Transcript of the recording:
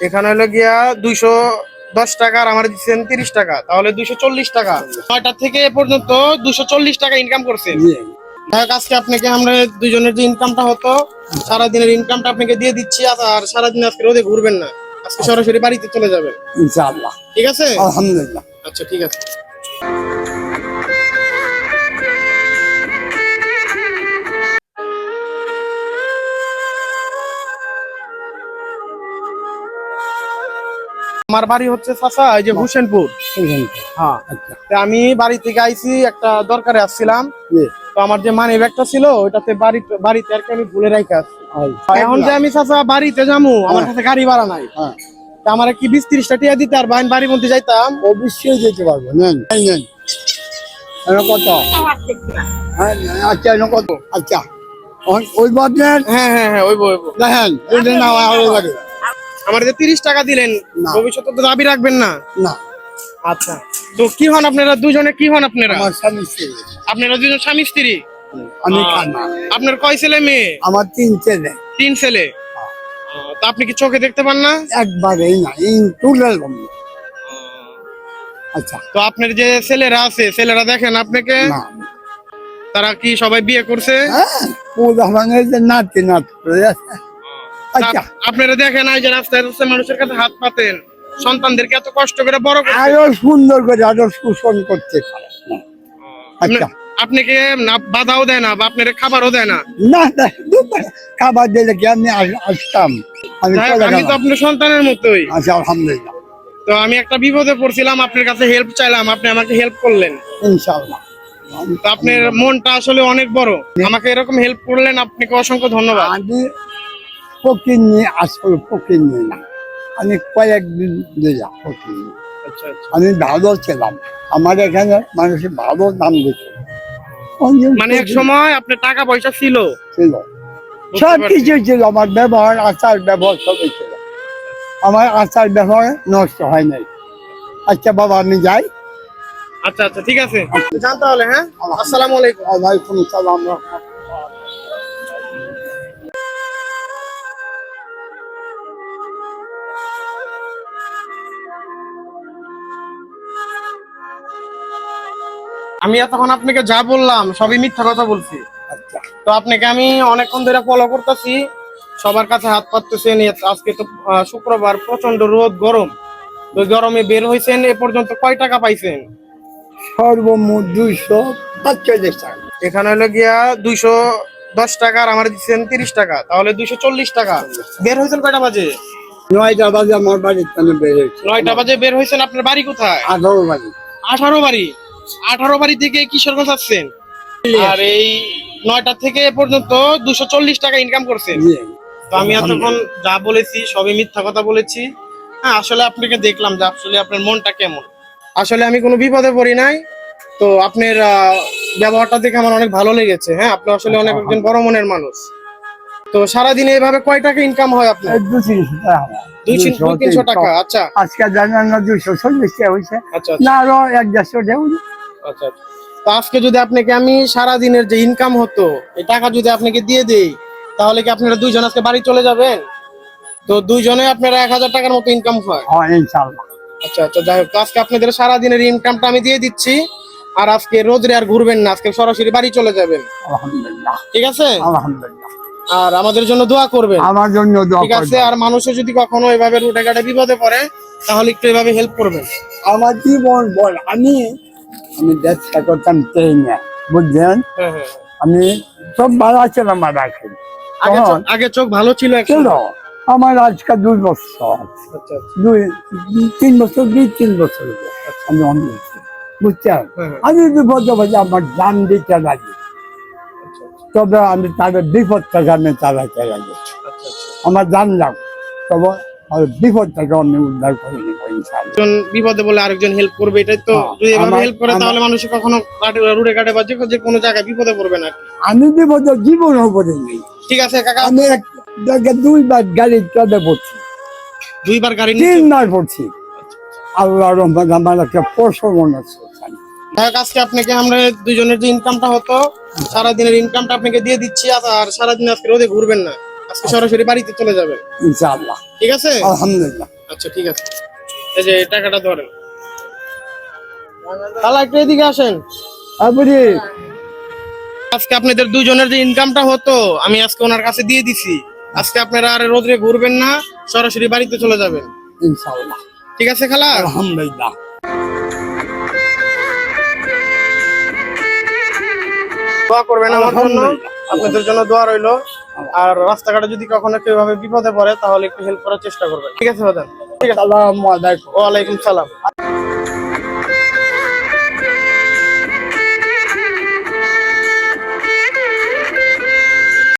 এখানে হলো গিয়া দুইশো দশ টাকা আর আমার দিচ্ছেন তিরিশ টাকা। তাহলে দুইশো চল্লিশ টাকা। নয়টা থেকে পর্যন্ত দুশো চল্লিশ টাকা ইনকাম করছেন। আজকে আপনাকে আমরা দুজনের যে ইনকামটা হতো সারাদিনের ইনকামটা আপনাকে দিয়ে দিচ্ছি আর- আর সারাদিন আজকে রোদে ঘুরবেন না। আজকে সরাসরি বাড়িতে চলে যাবেন। ইনশাআল্লাহ। ঠিক আছে? আলহামদুলিল্লাহ। আচ্ছা ঠিক আছে। আমার বাড়ি হচ্ছে চাচা এই যে হোসেনপুর। হ্যাঁ। আচ্ছা। আমি বাড়ি থেকে আইছি একটা দরকারে আসছিলাম। তো আমার যে মানি ব্যাগটা ছিল ওইটাতে বাড়ি বাড়িতে আর কি আমি ভুলে রাখে আসছি এখন যে আমি চাচা বাড়িতে যাব আমার কাছে গাড়ি ভাড়া নাই। হ্যাঁ। তা আমার কি বিশ ত্রিশটা টিয়া দিতে আর বাইন বাড়ির মধ্যে যাইতাম। অবশ্যই যেতে পারব। নেন নেন কত? হ্যাঁ, আচ্ছা কত? আচ্ছা। ওই- বাদ হ্যাঁ হ্যাঁ হ্যাঁ ওই দেখেন এটা না লাগে আমার যে তিরিশ টাকা দিলেন। ভবিষ্যতে তো দাবি রাখবেন না? না। আচ্ছা। তো কি হন আপনারা দুজনে? কি হন আপনারা? স্বামী স্ত্রী। আপনারা দুজন স্বামী স্ত্রী? আমি আপনার কয় ছেলে মেয়ে? আমার তিন ছেলে। তিন ছেলে। তা আপনি কি চোখে দেখতে পান না? একবারেই না টুটাল আচ্ছা। তো আপনার যে ছেলেরা আছে ছেলেরা দেখেন আপনাকে? তারা কি সবাই বিয়ে করছে? হ্যাঁ পূজা মানে নাতি। আচ্ছা। আপনারা দেখেন এই যে রাস্তায় রাস্তায় মানুষের কাছে হাত পাতেন। সন্তানদেরকে এত কষ্ট করে বড় আরও সুন্দর করে আরও শোষণ করতে আচ্ছা। আপনাকে না বাধাও দেয় না বা আপনার খাবারও দেয় না? না না, খাবার দিলে কি আমি আসতাম। আমি তো আপনার সন্তানের মতোই। আচ্ছা আলহামদুলিল্লাহ। তো আমি একটা বিপদে পড়ছিলাম আপনার কাছে হেল্প চাইলাম আপনি আমাকে হেল্প করলেন। ইনশাআল্লাহ। আপনার মনটা আসলে অনেক বড়। আমাকে এরকম হেল্প করলেন আপনাকে অসংখ্য ধন্যবাদ। আমি ফকির নিয়ে আসল ফকির নিয়ে না। আমি কয়েকদিন দিলাম ফকির নিয়ে। আচ্ছা আচ্ছা। আমি ভালো ছিলাম। আমার এখানে মানুষের ভালো দাম দিত মানে এক সময় আপনার টাকা পয়সা ছিল। ছিল সব। কিছু ছিল। আমার ব্যবহার আচার ব্যবহার সবই ছিল। আমার আচার ব্যবহার নষ্ট হয় নাই। আচ্ছা বাবা আমি যাই। আচ্ছা আচ্ছা ঠিক আছে। যান তাহলে হ্যাঁ? আসসালামু আলাইকুম। ওয়ালাইকুম সালাম আমি এতক্ষণ আপনাকে যা বললাম সবই মিথ্যা কথা বলছি। আচ্ছা। তো আপনাকে আমি অনেকক্ষণ ধরে ফলো করতেছি। সবার কাছে হাত পাততেছেন আজকে তো শুক্রবার প্রচণ্ড রোদ গরম। তো গরমে বের হয়েছেন এ পর্যন্ত কয় টাকা পাইছেন? সর্বমোট দুইশো পাঁচচল্লিশ টাকা। এখানে হলো গিয়া দুইশো দশ টাকা আর আমার দিচ্ছেন তিরিশ টাকা। তাহলে দুইশো চল্লিশ টাকা। বের হয়েছেন কয়টা বাজে? নয়টা বাজে আমার বাড়ির কানে বেরোচ্ছে নয়টা বাজে বের হয়েছেন আপনার বাড়ি কোথায়? আঠারো বাড়ি আঠারো বাড়ি? আঠারো বাড়ি থেকে কিশোরগঞ্জ আসছেন। আর এই নয়টা থেকে পর্যন্ত দুশো চল্লিশ টাকা ইনকাম করছেন। তো আমি এতক্ষণ যা বলেছি সবই মিথ্যা কথা বলেছি। হ্যাঁ আসলে আপনাকে দেখলাম যে আসলে আপনার মনটা কেমন। আসলে আমি কোনো বিপদে পড়ি নাই। তো আপনার আহ, ব্যবহারটা দেখে আমার অনেক ভালো লেগেছে। হ্যাঁ আপনি আসলে অনেক একজন বড় মনের মানুষ। তো সারাদিনে এভাবে কয় টাকা ইনকাম হয় আপনার? দু তিনশো টাকা। দুই তিনশো টাকা আচ্ছা। আজকে জানেন না দুইশো চল্লিশ টাকা হয়েছে। আচ্ছা না আরও এক দেড়শো টাকা আচ্ছা আচ্ছা। তো আজকে যদি আপনাকে আমি সারা দিনের যে ইনকাম হতো এই টাকা যদি আপনাকে দিয়ে দেই তাহলে কি আপনারা দুইজন আজকে বাড়ি চলে যাবেন? তো দুইজনে আপনারা এক হাজার টাকার মতো ইনকাম হয়। হ্যাঁ আচ্ছা আচ্ছা যাই হোক। আজকে আপনাদের সারা দিনের ইনকামটা আমি দিয়ে দিচ্ছি। আর আজকে রোদরে আর ঘুরবেন না আজকে সরাসরি বাড়ি চলে যাবেন। আলহামদুলিল্লাহ। ঠিক আছে? আলহামদুলিল্লাহ। আর আমাদের জন্য দোয়া করবেন। আমার জন্য দোয়া ঠিক আছে? আর মানুষের যদি কখনো এভাবে রুটে ঘাটে বিপদে পড়ে তাহলে একটু এভাবে হেল্প করবেন। আমার জীবন বল আমি আমি ব্যবসা করতাম ট্রেনে বুঝলেন? হ্যাঁ হ্যাঁ। আমি সব ভালো ছিলাম আমার আগে চোখ- আগে চোখ ভালো ছিল ছিল। আমার আজকে দুই বছর আচ্ছা আচ্ছা। দুই তিন বছর দুই তিন বছর। আমি অন্য বুঝছেন? হ্যাঁ। আমি বিপদ আমার জান দিতে লাগি আচ্ছা, তবে আমি তাদের বিপদ থেকে আমি চালাতে লাগি আচ্ছা, আচ্ছা। আমার জানলাম তবে আর বিপদ থেকে আমি উদ্ধার একজন বিপদে বলে আরেকজন হেল্প করবে এটাই তো হ্যাঁ, যদি এভাবে হেল্প করে তাহলে মানুষ কখনো রুড়ে কাটে বা যে কোনো জায়গায় বিপদে পড়বে না আমি বিপদ ঠিক আছে কাকা। আমি এক জায়গায় দুইবার গাড়ি চলে পড়ছি। দুইবার গাড়ি তিনবার পড়ছি। আল্লাহ রহমান আমার একটা পশু আছে আজকে আপনাকে আমরা দুজনের যে ইনকামটা হতো সারাদিনের ইনকামটা আপনাকে দিয়ে দিচ্ছি আর- সারাদিন আজকে রোদে ঘুরবেন না। আজকে সরাসরি বাড়িতে চলে যাবেন। ইনশাআল্লাহ। ঠিক আছে? আলহামদুলিল্লাহ। আচ্ছা ঠিক আছে। এই যে টাকাটা ধরেন। তাহলে একটু এদিকে আসেন। আপনি আজকে আপনাদের দুজনের যে ইনকামটা হতো আমি আজকে ওনার কাছে দিয়ে দিছি। আজকে আপনারা আর রোদ্রে ঘুরবেন না সরাসরি বাড়িতে চলে যাবেন। ইনশাআল্লাহ। ঠিক আছে খালা? আলহামদুলিল্লাহ। দোয়া করবেন আমার জন্য। আপনাদের জন্য দোয়া রইল। আর রাস্তাঘাটে যদি কখনো কেউ ভাবে বিপদে পড়ে তাহলে একটু হেল্প করার চেষ্টা করবেন। ঠিক আছে দাদা ঠিক আছে। আল্লাহ আলাইকুম। ওয়ালাইকুম সালাম।